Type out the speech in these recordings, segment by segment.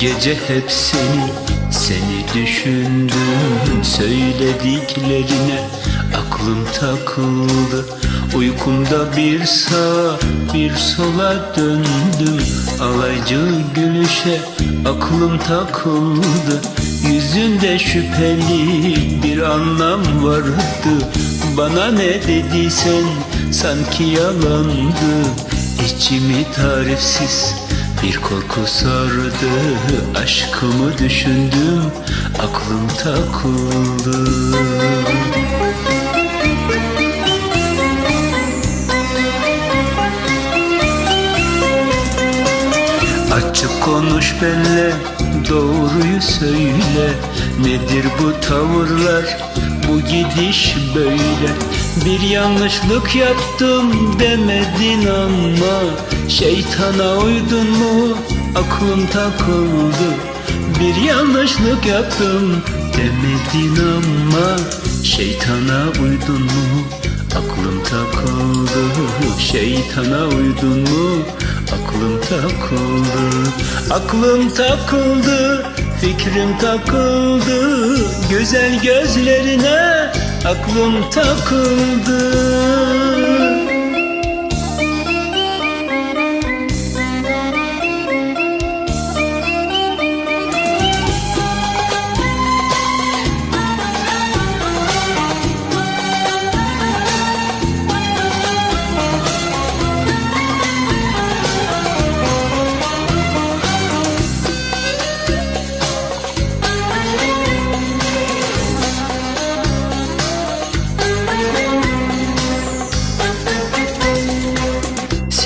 gece hep seni, seni düşündüm Söylediklerine. Aklım takıldı Uykumda bir sağa bir sola döndüm. Alaycı gülüşe aklım takıldı. Yüzünde şüpheli bir anlam vardı. Bana ne dediysen sanki yalandı. İçimi tarifsiz bir korku sardı Aşkımı düşündüm aklım takıldı. Açık konuş benle doğruyu söyle. Nedir bu tavırlar? Bu gidiş böyle Bir yanlışlık yaptım demedin ama Şeytana uydun mu? Aklım takıldı. Bir yanlışlık yaptım demedin ama Şeytana uydun mu? Aklım takıldı. Şeytana uydun mu? Aklım takıldı. Aklım takıldı fikrim takıldı. Güzel gözlerine aklım takıldı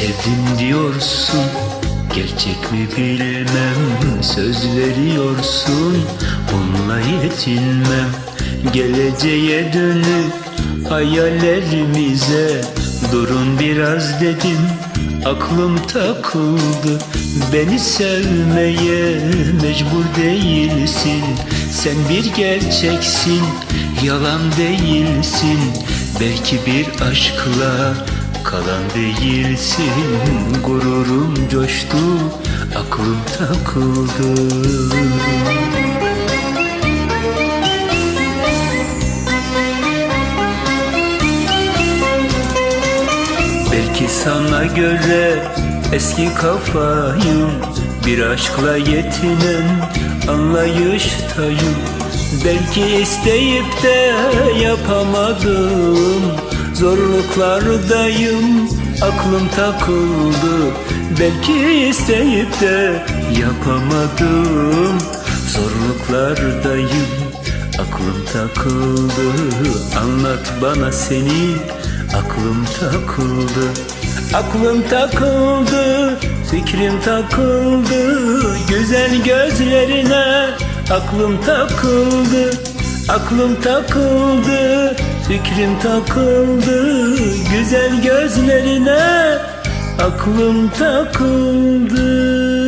Sevdim diyorsun Gerçek mi bilmem Söz veriyorsun Onunla yetinmem. Geleceğe dönük Hayallerimize Durun biraz dedim. Aklım takıldı Beni sevmeye mecbur değilsin. Sen bir gerçeksin Yalan değilsin. Belki bir aşkla Kalan değilsin gururum coştu aklım takıldı. Belki sana göre eski kafayım Bir aşkla yetinen anlayıştayım. Belki isteyip de yapamadım Zorluklardayım aklım takıldı. Belki isteyip de yapamadım. Zorluklardayım aklım takıldı. Anlat bana seni aklım takıldı. Aklım takıldı fikrim takıldı. Güzel gözlerine aklım takıldı. Aklım takıldı, fikrim takıldı Güzel gözlerine aklım takıldı